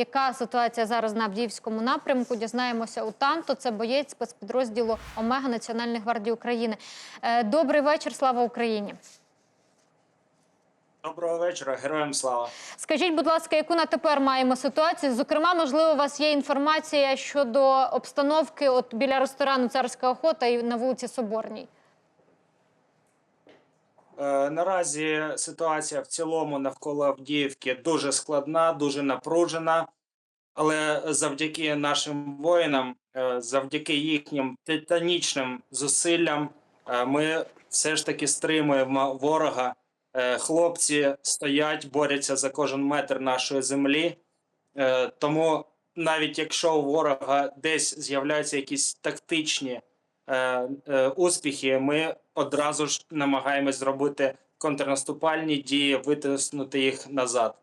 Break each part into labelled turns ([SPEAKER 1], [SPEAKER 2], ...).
[SPEAKER 1] яка ситуація зараз на Авдіївському напрямку. Дізнаємося у Танто. Це боєць спецпідрозділу Омега Національної гвардії України. Е, Добрий вечір, слава Україні.
[SPEAKER 2] Доброго вечора, героям слава.
[SPEAKER 1] Скажіть, будь ласка, яку на тепер маємо ситуацію? Зокрема, можливо, у вас є інформація щодо обстановки от біля ресторану Царська охота і на вулиці Соборній.
[SPEAKER 2] Е, наразі ситуація в цілому навколо Авдіївки дуже складна, дуже напружена. Але завдяки нашим воїнам, е, завдяки їхнім титанічним зусиллям, е, ми все ж таки стримуємо ворога. Хлопці стоять, борються за кожен метр нашої землі. Тому навіть якщо у ворога десь з'являються якісь тактичні успіхи, ми одразу ж намагаємось зробити контрнаступальні дії, витиснути їх назад.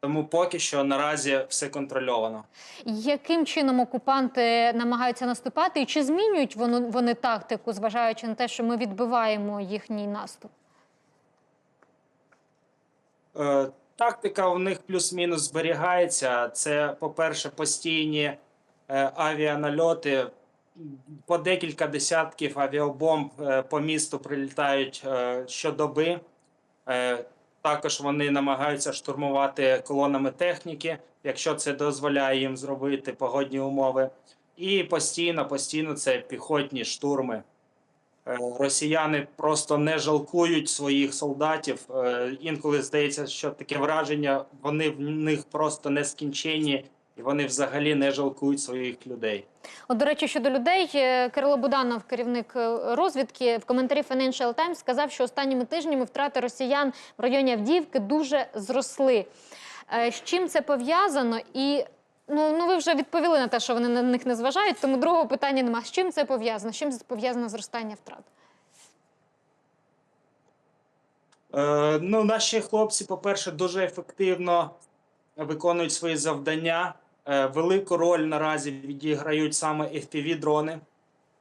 [SPEAKER 2] Тому поки що наразі все контрольовано.
[SPEAKER 1] Яким чином окупанти намагаються наступати, і чи змінюють вони, вони тактику, зважаючи на те, що ми відбиваємо їхній наступ?
[SPEAKER 2] Е, Тактика в них плюс-мінус зберігається. Це, по-перше, постійні е, авіанальоти. По декілька десятків авіабомб е, по місту прилітають е, щодоби. Е, Також вони намагаються штурмувати колонами техніки, якщо це дозволяє їм зробити погодні умови. І постійно, постійно це піхотні штурми. Росіяни просто не жалкують своїх солдатів. Інколи здається, що таке враження, вони в них просто нескінченні, і вони взагалі не жалкують своїх людей.
[SPEAKER 1] От, до речі, щодо людей, е, Кирило Буданов, керівник е, розвідки, в коментарі Financial Times сказав, що останніми тижнями втрати росіян в районі Авдіївки дуже зросли. Е, З чим це пов'язано? І ну, ну ви вже відповіли на те, що вони на них не зважають, тому другого питання нема. З чим це пов'язано? З чим пов'язано зростання втрат?
[SPEAKER 2] Е, ну, наші хлопці, по-перше, дуже ефективно виконують свої завдання. Е, велику роль наразі відіграють саме FPV-дрони.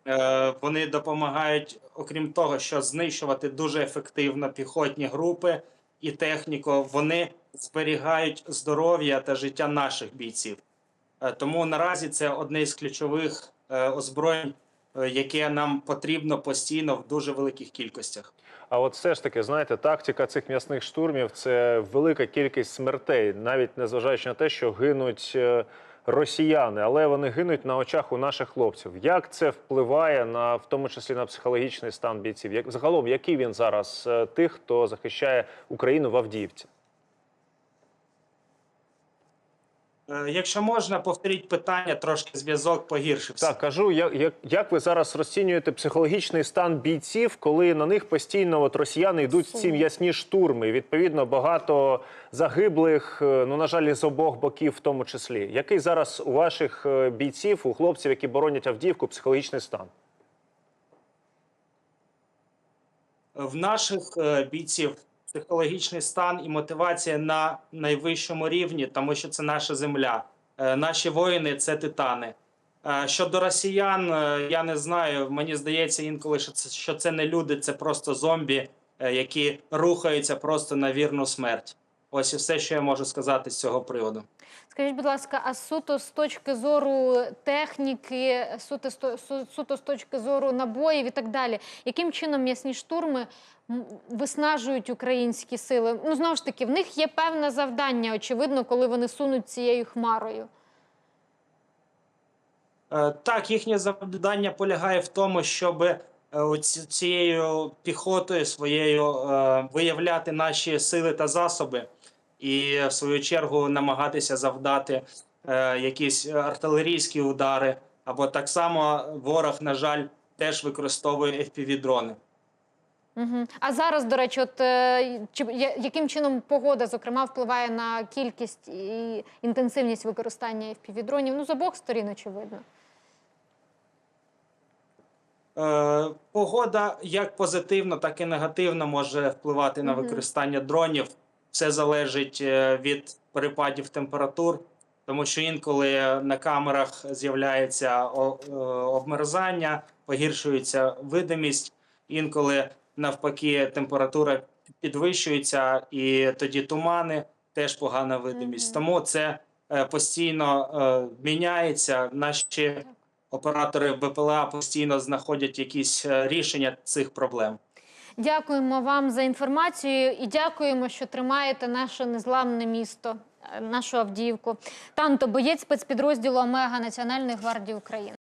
[SPEAKER 2] Е, вони допомагають, окрім того, що знищувати дуже ефективно піхотні групи і техніку. Вони зберігають здоров'я та життя наших бійців. Е, тому наразі це одне з ключових озброєнь, яке нам потрібно постійно в дуже великих кількостях.
[SPEAKER 3] А от все ж таки, знаєте, тактика цих м'ясних штурмів це велика кількість смертей, навіть незважаючи на те, що гинуть е, росіяни, але вони гинуть на очах у наших хлопців. Як це впливає на в тому числі на психологічний стан бійців? Як загалом, який він зараз е, тих, хто захищає Україну в Авдіївці?
[SPEAKER 2] Е, Якщо можна, повторіть питання, трошки зв'язок погіршився.
[SPEAKER 3] Так, кажу, як, як, як ви зараз розцінюєте психологічний стан бійців, коли на них постійно от росіяни йдуть в ці м'ясні штурми? Відповідно, багато загиблих, е, ну на жаль, з обох боків, в тому числі. Який зараз у ваших е, бійців, у хлопців, які боронять Авдіївку, психологічний стан?
[SPEAKER 2] В наших е, бійців психологічний стан і мотивація на найвищому рівні, тому що це наша земля. Е, Наші воїни це титани. Е, Щодо росіян, е, я не знаю. Мені здається інколи, що це, що це не люди, це просто зомбі, які рухаються просто на вірну смерть. Ось і все, що я можу сказати з цього приводу.
[SPEAKER 1] Скажіть, будь ласка, а суто з точки зору техніки, суто, суто з точки зору набоїв і так далі, яким чином м'ясні штурми виснажують українські сили? Ну, знову ж таки, в них є певне завдання, очевидно, коли вони сунуть цією хмарою.
[SPEAKER 2] Е, Так, їхнє завдання полягає в тому, щоб е, цією піхотою своєю е, виявляти наші сили та засоби, і в свою чергу намагатися завдати е, якісь артилерійські удари. Або так само ворог, на жаль, теж використовує FPV-дрони.
[SPEAKER 1] Угу. А зараз, до речі, от е, чи яким чином погода, зокрема, впливає на кількість і інтенсивність використання FPV-дронів? Ну, з обох сторін, очевидно.
[SPEAKER 2] Е, Погода як позитивно, так і негативно може впливати на використання дронів. Все залежить е, від перепадів температур, тому що інколи на камерах з'являється е, обмерзання, погіршується видимість. Інколи навпаки температура підвищується, і тоді тумани теж погана видимість. Тому це е, постійно міняється. Наші оператори БПЛА постійно знаходять якісь рішення цих проблем.
[SPEAKER 1] Дякуємо вам за інформацію і дякуємо, що тримаєте наше незламне місто, е, нашу Авдіївку. Танто, боєць спецпідрозділу Омега Національної гвардії України.